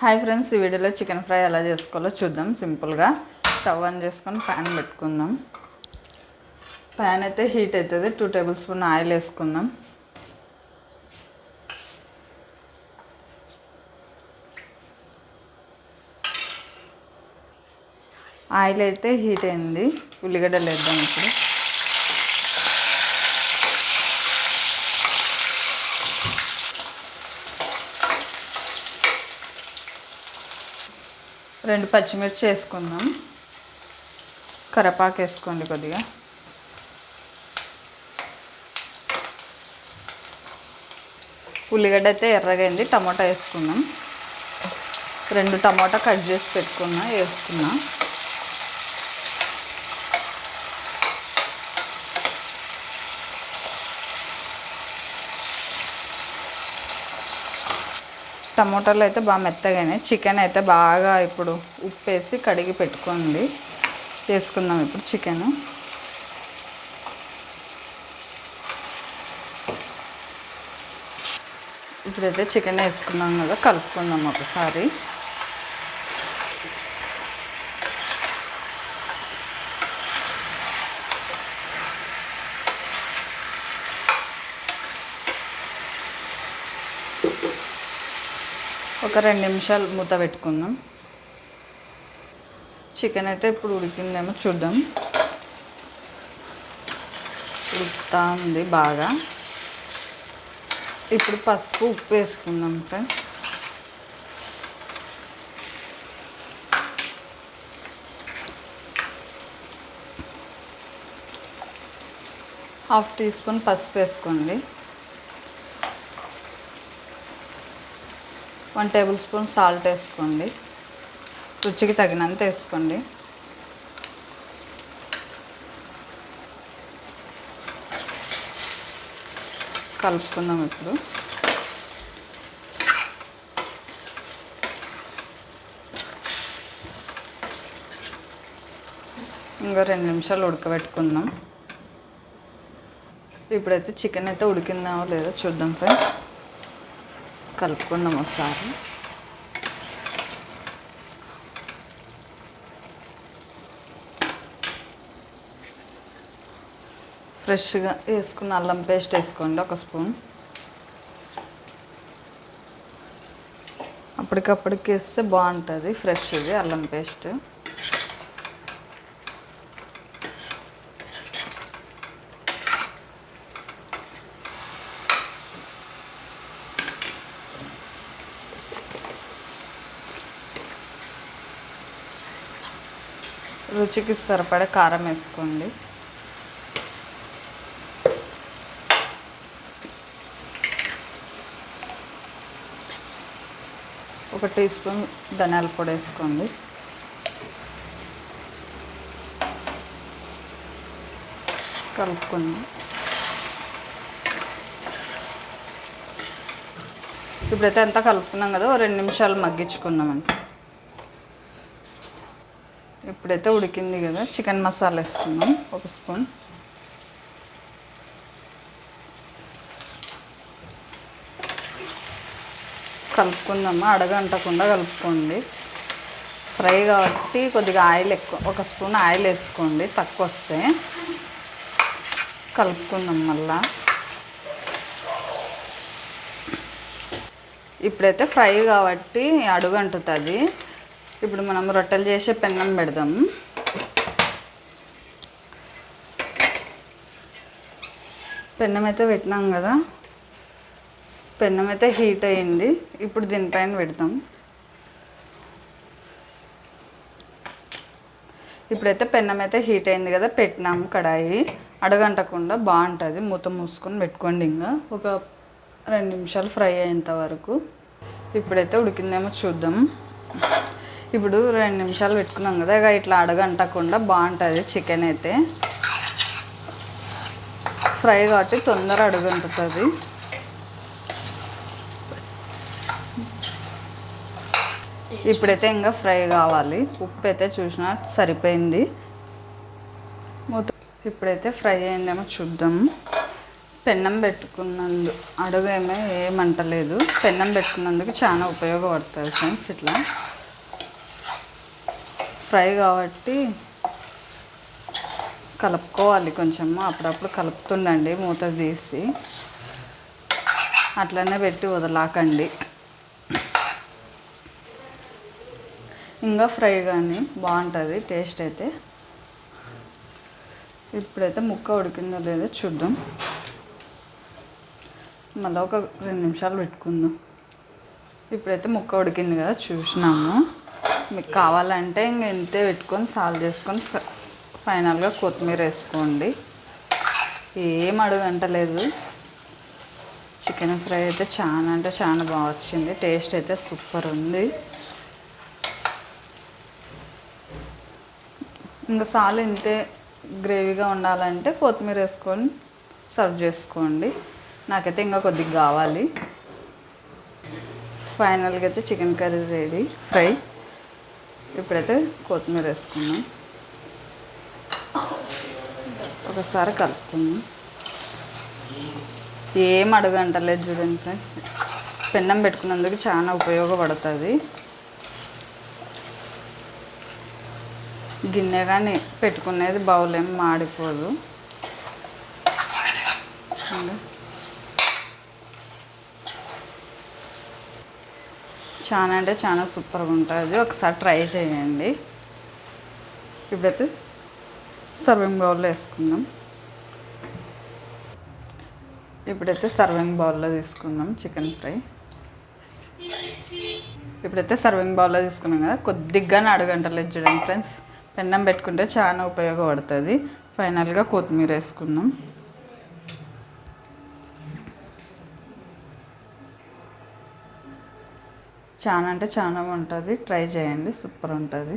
Hi friends ఈ వీడియోలో chicken fry ఎలా చేసుకోవాలో చూద్దాం. సింపుల్గా స్టవ్ ఆన్ చేసుకొని ప్యాన్ పెట్టుకుందాం. ప్యాన్ అయితే హీట్ అవుతుంది. టూ టేబుల్ స్పూన్ ఆయిల్ వేసుకుందాం. ఆయిల్ అయితే హీట్ అయింది. ఉల్లిగడ్డలు వేద్దాం ఇప్పుడు. రెండు పచ్చిమిర్చి వేసుకుందాం. కరివేపాకు వేసుకోండి కొద్దిగా. ఉల్లిగడ్డ అయితే ఎర్రగైంది టమాటా వేసుకుందాం. రెండు టమాటా కట్ చేసి పెట్టుకున్నా వేసుకున్నా. టమోటాలు అయితే బాగా మెత్తగానే చికెన్ అయితే బాగా ఇప్పుడు ఉప్పు వేసి కడిగి పెట్టుకోండి. వేసుకుందాం ఇప్పుడు చికెన్ ఇప్పుడైతే చికెన్ వేసుకున్నాం కదా కలుపుకుందాం ఒకసారి. ఒక రెండు నిమిషాలు మూత పెట్టుకుందాం. చికెన్ అయితే ఇప్పుడు ఉడికిందేమో చూద్దాం. ఉడుకుతా ఉంది బాగా. ఇప్పుడు పసుపు ఉప్పు వేసుకుందాం ఫ్రెండ్స్ హాఫ్ టీ స్పూన్ పసుపు వేసుకోండి. వన్ టేబుల్ స్పూన్ సాల్ట్ వేసుకోండి. రుచికి తగినంత వేసుకోండి. కలుపుకుందాం ఇప్పుడు. ఇంకా రెండు నిమిషాలు ఉడకబెట్టుకుందాం. ఇప్పుడైతే చికెన్ అయితే ఉడికిందామో లేదో చూద్దాం ఫ్రెండ్స్. కలుపుకుందాం ఒకసారి. ఫ్రెష్గా వేసుకున్న అల్లం పేస్ట్ వేసుకోండి ఒక స్పూన్. అప్పటికప్పటికి వేస్తే బాగుంటుంది ఫ్రెష్ది అల్లం పేస్ట్. రుచికి సరిపడే కారం వేసుకోండి. ఒక టీ స్పూన్ ధనియాల పొడి వేసుకోండి. కలుపుకుందాం. ఇప్పుడైతే అంతా కలుపుకున్నాం కదా ఓ రెండు నిమిషాలు మగ్గించుకున్నామండి ఇప్పుడైతే ఉడికింది కదా. చికెన్ మసాలా వేసుకుందాం. ఒక స్పూన్. కలుపుకుందామా? అడగంటకుండా కలుపుకోండి. ఫ్రై కాబట్టి కొద్దిగా ఆయిల్ ఎక్కువ. ఒక స్పూన్ ఆయిల్ వేసుకోండి. తక్కువ వస్తే కలుపుకుందాం మళ్ళా. ఇప్పుడైతే ఫ్రై కాబట్టి అడుగంటుతుంది. ఇప్పుడు మనం రొట్టెలు చేసే పెన్నం పెడదాం. పెన్నం అయితే పెట్టినాం కదా. పెన్నం అయితే హీట్ అయ్యింది. ఇప్పుడు దీనిపైన పెడతాం ఇప్పుడైతే పెన్నం అయితే హీట్ అయింది కదా పెట్టినాము కడాయి. అడగంటకుండా బాగుంటుంది. మూత మూసుకొని పెట్టుకోండి ఇంకా. ఒక రెండు నిమిషాలు ఫ్రై అయ్యేంత వరకు. ఇప్పుడైతే ఉడికిందేమో చూద్దాం. ఇప్పుడు రెండు నిమిషాలు పెట్టుకున్నాం కదా ఇక ఇట్లా అడగంటకుండా బాగుంటుంది చికెన్ అయితే. ఫ్రై కాబట్టి తొందర అడుగుంటుంది ఇప్పుడైతే ఇంకా ఫ్రై కావాలి. ఉప్పు అయితే చూసినా సరిపోయింది. మూత ఇప్పుడైతే ఫ్రై అయిందేమో చూద్దాం. పెన్నం పెట్టుకున్నందు అడుగు ఏమీ ఏమంటలేదు. పెన్నం పెట్టుకున్నందుకు చాలా ఉపయోగపడుతుంది ఫ్రెండ్స్ ఇట్లా. ఫ్రై కాబట్టి కలుపుకోవాలి కొంచెం. అప్పుడప్పుడు కలుపుతుండండి మూత తీసి. అట్లనే పెట్టి వదలాకండి. ఇంకా ఫ్రై కానీ బాగుంటుంది టేస్ట్ అయితే. ఇప్పుడైతే ముక్క ఉడికిందో లేదో చూద్దాం. మళ్ళీ ఒక రెండు నిమిషాలు పెట్టుకుందాం. ఇప్పుడైతే ముక్క ఉడికింది కదా చూసినాము. మీకు కావాలంటే ఇంక ఇంతే పెట్టుకొని సాల్వ్ చేసుకొని ఫ- ఫైనల్గా కొత్తిమీర వేసుకోండి. ఏం అడుగంటలేదు చికెన్ ఫ్రై అయితే చాలా అంటే చాలా బాగా వచ్చింది. టేస్ట్ అయితే సూపర్ ఉంది. ఇంకా సాలు ఇంతే గ్రేవీగా ఉండాలంటే కొత్తిమీర వేసుకొని సర్వ్ చేసుకోండి. నాకైతే ఇంకా కొద్దిగా కావాలి. ఫైనల్గా అయితే చికెన్ కర్రీ రెడీ. ఫ్రై ఇప్పుడైతే కొత్తిమీర వేసుకున్నాం ఒకసారి కలుపుకుందాం. ఏం అడగంటలేదు చూడండి ఫ్రెండ్స్. పెన్నం పెట్టుకున్నందుకు చాలా ఉపయోగపడుతుంది. గిన్నె కానీ పెట్టుకునేది బౌలేం మాడిపోదు. చాలా అంటే చాలా సూపర్గా ఉంటుంది ఒకసారి ట్రై చేయండి. ఇప్పుడైతే సర్వింగ్ బౌల్లో వేసుకుందాం. ఇప్పుడైతే సర్వింగ్ బౌల్లో తీసుకుందాం చికెన్ ఫ్రై. ఇప్పుడైతే సర్వింగ్ బౌల్లో తీసుకున్నాం కదా కొద్దిగానే అడుగంటలేదు చూడండి ఫ్రెండ్స్. పెన్నం పెట్టుకుంటే చాలా ఉపయోగపడుతుంది. ఫైనల్గా కొత్తిమీర వేసుకుందాం. చాలా అంటే చాలా ఉంటుంది ట్రై చేయండి. సూపర్ ఉంటుంది.